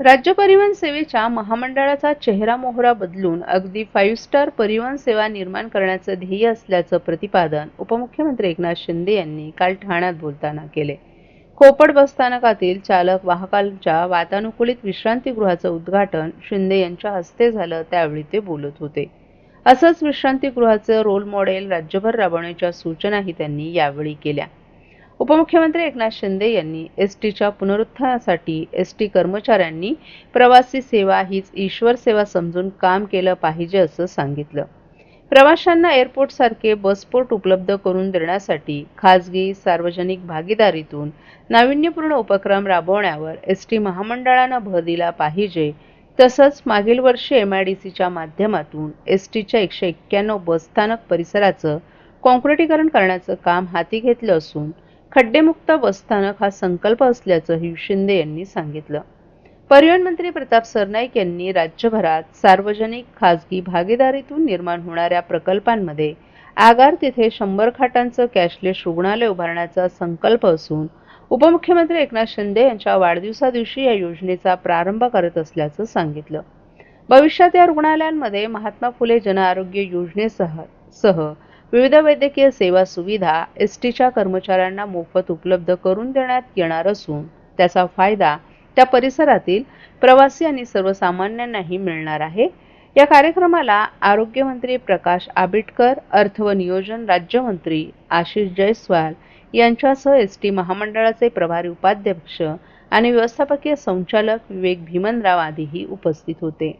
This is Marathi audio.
राज्य परिवहन सेवेच्या महामंडळाचा चेहरा मोहरा बदलून अगदी फाईव्ह स्टार परिवहन सेवा निर्माण करण्याचं ध्येय असल्याचं प्रतिपादन उपमुख्यमंत्री एकनाथ शिंदे यांनी काल ठाण्यात बोलताना केले. खोपड बसस्थानकातील चालक वाहकांच्या वातानुकूलित विश्रांतीगृहाचं उद्घाटन शिंदे यांच्या हस्ते झालं त्यावेळी ते बोलत होते. असंच विश्रांतीगृहाचं रोल मॉडेल राज्यभर राबवण्याच्या सूचनाही त्यांनी यावेळी केल्या. उपमुख्यमंत्री एकनाथ शिंदे यांनी एस टीच्या पुनरुत्थानासाठी एस टी कर्मचाऱ्यांनी प्रवासी सेवा हीच ईश्वर सेवा समजून काम केलं पाहिजे असं सांगितलं. प्रवाशांना एअरपोर्टसारखे बसपोर्ट उपलब्ध करून देण्यासाठी खाजगी सार्वजनिक भागीदारीतून नाविन्यपूर्ण उपक्रम राबवण्यावर एस टी महामंडळानं भर दिला पाहिजे. तसंच मागील वर्षी एम आय डी सीच्या माध्यमातून एस टीच्या एकशे एक्क्याण्णव बसस्थानक परिसराचं काँक्रिटीकरण करण्याचं काम हाती घेतलं असून खड्डेमुक्त बसस्थानक हा संकल्प असल्याचंही शिंदे यांनी सांगितलं. परिवहन मंत्री प्रताप सरनाईक यांनी राज्यभरात सार्वजनिक खासगी भागीदारीतून निर्माण होणाऱ्या प्रकल्पांमध्ये आगार तिथे शंभर खाटांचं कॅशलेस रुग्णालय उभारण्याचा संकल्प असून उपमुख्यमंत्री एकनाथ शिंदे यांच्या वाढदिवसादिवशी या योजनेचा प्रारंभ करत असल्याचं सांगितलं. भविष्यात या रुग्णालयांमध्ये महात्मा फुले जनआरोग्य योजनेसह सह विविध वैद्यकीय सेवा सुविधा एस टीच्या कर्मचाऱ्यांना मोफत उपलब्ध करून देण्यात येणार असून त्याचा फायदा त्या परिसरातील प्रवासी आणि सर्वसामान्यांनाही मिळणार आहे. या कार्यक्रमाला आरोग्यमंत्री प्रकाश आबिटकर अर्थ व नियोजन राज्यमंत्री आशिष जयस्वाल यांच्यासह एस टी महामंडळाचे प्रभारी उपाध्यक्ष आणि व्यवस्थापकीय संचालक विवेक भीमनराव आदीही उपस्थित होते.